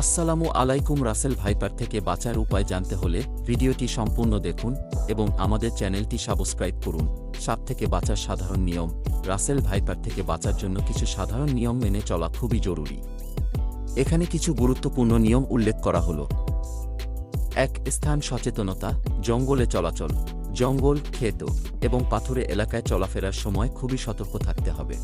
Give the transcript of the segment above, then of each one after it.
আসসালামু আলাইকুম Russell viper থেকে বাঁচার উপায় জানতে হলে ভিডিওটি সম্পূর্ণ দেখুন এবং আমাদের চ্যানেলটি সাবস্ক্রাইব করুন। সাপ থেকে বাঁচার সাধারণ নিয়ম। রাসেল ভাইপার থেকে বাঁচার জন্য কিছু সাধারণ নিয়ম মেনে চলা খুবই জরুরি। এখানে কিছু গুরুত্বপূর্ণ নিয়ম উল্লেখ করা হলো। এক, স্থান সচেতনতা, জঙ্গলে চলাচল, জঙ্গল, ক্ষেত এবং পাথুরে এলাকায় চলাফেরার সময় খুবই সতর্ক থাকতে হবে।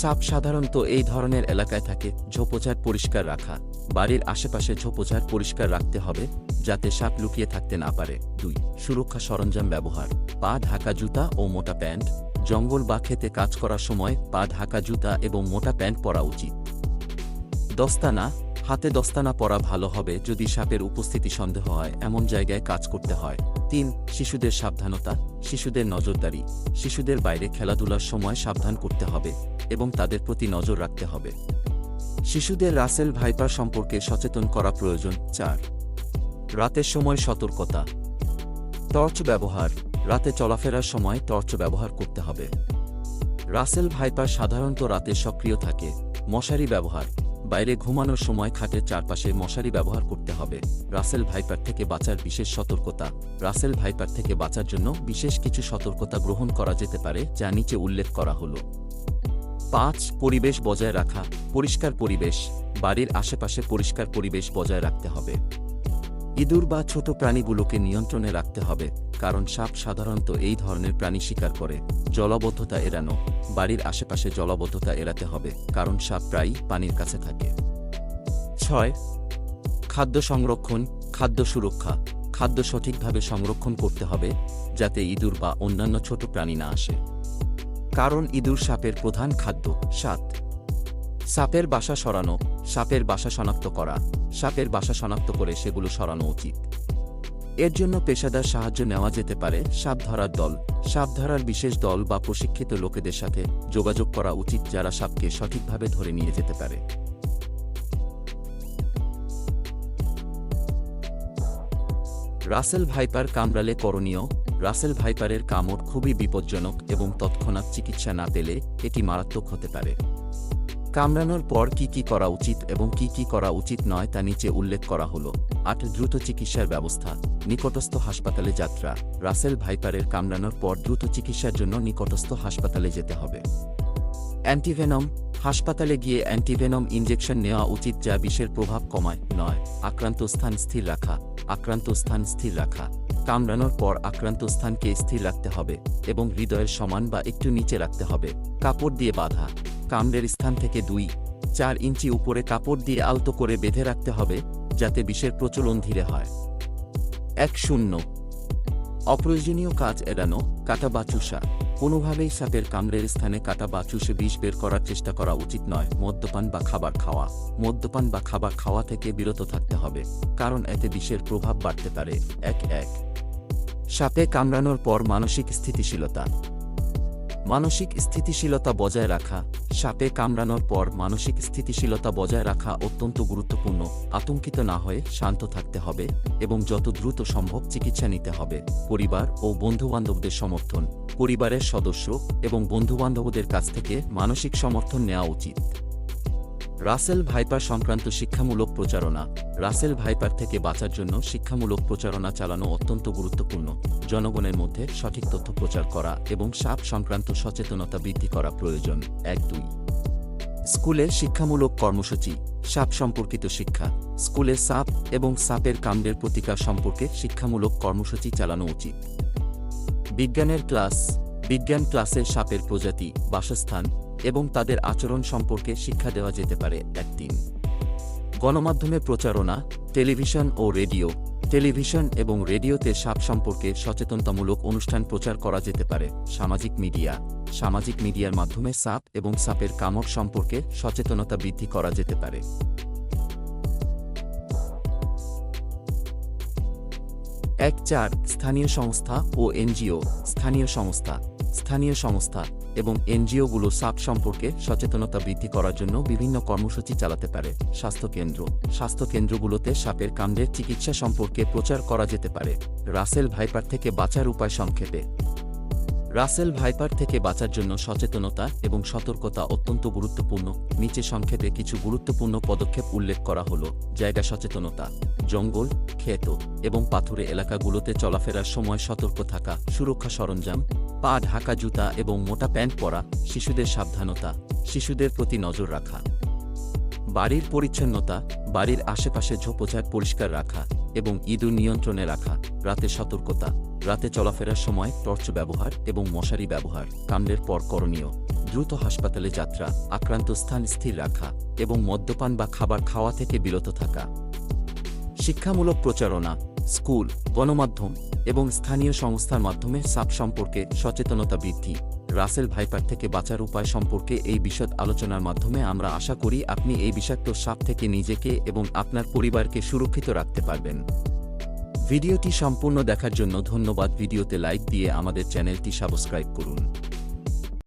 সাপ সাধারণত এই ধরনের এলাকায় থাকে, ঝোপোঝাড় পরিষ্কার রাখা। বাড়ির আশেপাশে ঝোপোঝাড় পরিষ্কার রাখতে হবে যাতে সাপ লুকিয়ে থাকতে না পারে। দুই, সুরক্ষা সরঞ্জাম ব্যবহার। পা ঢাকা জুতা ও মোটা প্যান্ট। জঙ্গল বা খেতে কাজ করার সময় পা ঢাকা জুতা এবং মোটা প্যান্ট পরা উচিত। দস্তানা। হাতে দস্তানা পরা ভালো হবে যদি সাপের উপস্থিতি সন্দেহ হয়, এমন জায়গায় কাজ করতে হয়। তিন, শিশুদের সাবধানতা। শিশুদের নজরদারি। শিশুদের বাইরে খেলাধুলার সময় সাবধান করতে হবে এবং তাদের প্রতি নজর রাখতে হবে। শিশুদের রাসেল ভাইপার সম্পর্কে সচেতন করা প্রয়োজন, চার। রাতের সময় সতর্কতা। টর্চ ব্যবহার। রাতে চলাফেরার সময় টর্চ ব্যবহার করতে হবে। রাসেল ভাইপার সাধারণত রাতে সক্রিয় থাকে। মশারি ব্যবহার। বাইরে ঘুমানোর সময় খাটের চারপাশে মশারি ব্যবহার করতে হবে। রাসেল ভাইপার থেকে বাঁচার বিশেষ সতর্কতা। রাসেল ভাইপার থেকে বাঁচার জন্য বিশেষ কিছু সতর্কতা গ্রহণ করা যেতে পারে, যা নিচে উল্লেখ করা হলো। পাঁচ পরিবেশ বজায় রাখা, পরিষ্কার পরিবেশ, বাড়ির আশেপাশে পরিষ্কার পরিবেশ বজায় রাখতে হবে। ইঁদুর বা ছোট প্রাণীগুলোকে নিয়ন্ত্রণে রাখতে হবে, কারণ সাপ সাধারণত এই ধরনের প্রাণী শিকার করে। জলবদ্ধতা এড়ানো, বাড়ির আশেপাশে জলবদ্ধতা এড়াতে হবে, কারণ সাপ প্রায়ই পানির কাছে থাকে। ছয়, খাদ্য সংরক্ষণ, খাদ্য সুরক্ষা। খাদ্য সঠিকভাবে সংরক্ষণ করতে হবে, যাতে ইঁদুর বা অন্যান্য ছোট প্রাণী না আসে। কারণ ইঁদুর সাপের প্রধান খাদ্য, সাত। সাপের বাসা সরানো, সাপের বাসা শনাক্ত করা, সাপের বাসা শনাক্ত করে সেগুলো সরানো উচিত। এর জন্য পেশাদার সাহায্য নেওয়া যেতে পারে সাপ ধরার দল। সাপ ধরার বিশেষ দল বা প্রশিক্ষিত লোকেদের সাথে যোগাযোগ করা উচিত যারা সাপকে সঠিকভাবে ধরে নিয়ে যেতে পারে। রাসেল ভাইপার কামড়ালে করণীয় রাসেল ভাইপারের কামড় খুবই বিপজ্জনক এবং তৎক্ষণাৎ চিকিৎসা না পেলে এটি মারাত্মক হতে পারে। কামড়ানোর পর কি কি করা উচিত এবং কি কি করা উচিত নয় তা নিচে উল্লেখ করা হলো। আট, দ্রুত চিকিৎসার ব্যবস্থা। নিকটস্থ হাসপাতালে যাত্রা। রাসেল ভাইপারের কামড়ানোর পর দ্রুত চিকিৎসার জন্য নিকটস্থ হাসপাতালে যেতে হবে। অ্যান্টিভেনম। হাসপাতালে গিয়ে অ্যান্টিভেনম ইঞ্জেকশন নেওয়া উচিত যা বিষের প্রভাব কমায়। নয়, আক্রান্ত স্থান স্থির রাখা। আক্রান্ত স্থান স্থির রাখা। কামড়ানোর পর আক্রান্ত স্থানকে স্থির রাখতে হবে এবং হৃদয়ের সমান বা একটু নিচে রাখতে হবে। কাপড় দিয়ে বাঁধা। কামড়ের স্থান থেকে দুই, চার ইঞ্চি উপরে কাপড় দিয়ে আলতো করে বেঁধে রাখতে হবে যাতে বিষের প্রচলন ধীরে হয়। এক শূন্য। অপ্রয়োজনীয় কাজ এড়ানো, কাটা বা চুষা। কোনোভাবেই সাপের কামড়ের স্থানে কাটা বা চুষে বিষ বের করার চেষ্টা করা উচিত নয়। মদ্যপান বা খাবার খাওয়া। মদ্যপান বা খাবার খাওয়া থেকে বিরত থাকতে হবে, কারণ এতে বিষের প্রভাব বাড়তে পারে। এক এক। সাপে কামড়ানোর পর মানসিক স্থিতিশীলতা। মানসিক স্থিতিশীলতা বজায় রাখা। সাপে কামড়ানোর পর মানসিক স্থিতিশীলতা বজায় রাখা অত্যন্ত গুরুত্বপূর্ণ। আতঙ্কিত না হয়ে শান্ত থাকতে হবে এবং যত দ্রুত সম্ভব চিকিৎসা নিতে হবে। পরিবার ও বন্ধুবান্ধবদের সমর্থন। পরিবারের সদস্য এবং বন্ধুবান্ধবদের কাছ থেকে মানসিক সমর্থন নেওয়া উচিত। রাসেল ভাইপার সংক্রান্ত শিক্ষামূলক প্রচারণা। রাসেল ভাইপার থেকে বাঁচার জন্য শিক্ষামূলক প্রচারণা চালানো অত্যন্ত গুরুত্বপূর্ণ। জনগণের মধ্যে সঠিক তথ্য প্রচার করা এবং সাপ সংক্রান্ত সচেতনতা বৃদ্ধি করা প্রয়োজন। এক দুই। স্কুলে শিক্ষামূলক কর্মসূচি, সাপ সম্পর্কিত শিক্ষা স্কুলে সাপ এবং সাপের কাণ্ডের প্রতিকার সম্পর্কে শিক্ষামূলক কর্মসূচি চালানো উচিত। বিজ্ঞানের ক্লাস, বিজ্ঞান ক্লাসে সাপের প্রজাতি, বাসস্থান এবং তাদের আচরণ সম্পর্কে শিক্ষা দেওয়া যেতে পারে একদিন। গণমাধ্যমে প্রচারণা, টেলিভিশন ও রেডিও। টেলিভিশন এবং রেডিওতে সাপ সম্পর্কে সচেতনতামূলক অনুষ্ঠান প্রচার করা যেতে পারে। সামাজিক মিডিয়া। সামাজিক মিডিয়ার মাধ্যমে সাপ এবং সাপের কামড় সম্পর্কে সচেতনতা বৃদ্ধি করা যেতে পারে। এক চার স্থানীয় সংস্থা ও এনজিও, স্থানীয় সংস্থা স্থানীয় সংস্থা এবং এনজিওগুলো সাপ সম্পর্কে সচেতনতা বৃদ্ধি করার জন্য বিভিন্ন কর্মসূচি চালাতে পারে। স্বাস্থ্যকেন্দ্র স্বাস্থ্যকেন্দ্রগুলোতে সাপের কাণ্ডের চিকিৎসা সম্পর্কে প্রচার করা যেতে পারে। রাসেল ভাইপার থেকে বাঁচার উপায় সংক্ষেপে। রাসেল ভাইপার থেকে বাঁচার জন্য সচেতনতা এবং সতর্কতা অত্যন্ত গুরুত্বপূর্ণ। নিচে সংক্ষেপে কিছু গুরুত্বপূর্ণ পদক্ষেপ উল্লেখ করা হলো। জায়গা সচেতনতা, জঙ্গল, ক্ষেত এবং পাথুরে এলাকাগুলোতে চলাফেরার সময় সতর্ক থাকা, সুরক্ষা সরঞ্জাম, পা ঢাকা জুতা এবং মোটা প্যান্ট পরা, শিশুদের সাবধানতা, শিশুদের প্রতি নজর রাখা। বাড়ির পরিচ্ছন্নতা, বাড়ির আশেপাশে ঝোপঝাড় পরিষ্কার রাখা এবং ইঁদুর নিয়ন্ত্রণে রাখা, রাতে সতর্কতা, রাতে চলাফেরার সময় টর্চ ব্যবহার এবং মশারি ব্যবহার, কাণ্ডের পর করণীয়, দ্রুত হাসপাতালে যাত্রা, আক্রান্ত স্থান স্থির রাখা এবং মদ্যপান বা খাবার খাওয়া থেকে বিরত থাকা। শিক্ষামূলক প্রচারণা, স্কুল, গণমাধ্যম এবং স্থানীয় সংস্থার মাধ্যমে সাপ সম্পর্কে সচেতনতা বৃদ্ধি। রাসেল ভাইপার থেকে বাঁচার উপায় সম্পর্কে এই বিশদ আলোচনার মাধ্যমে আমরা আশা করি আপনি এই বিষাক্ত সাপ থেকে নিজেকে এবং আপনার পরিবারকে সুরক্ষিত রাখতে পারবেন। ভিডিওটি সম্পূর্ণ দেখার জন্য ধন্যবাদ। ভিডিওতে লাইক দিয়ে আমাদের চ্যানেলটি সাবস্ক্রাইব করুন।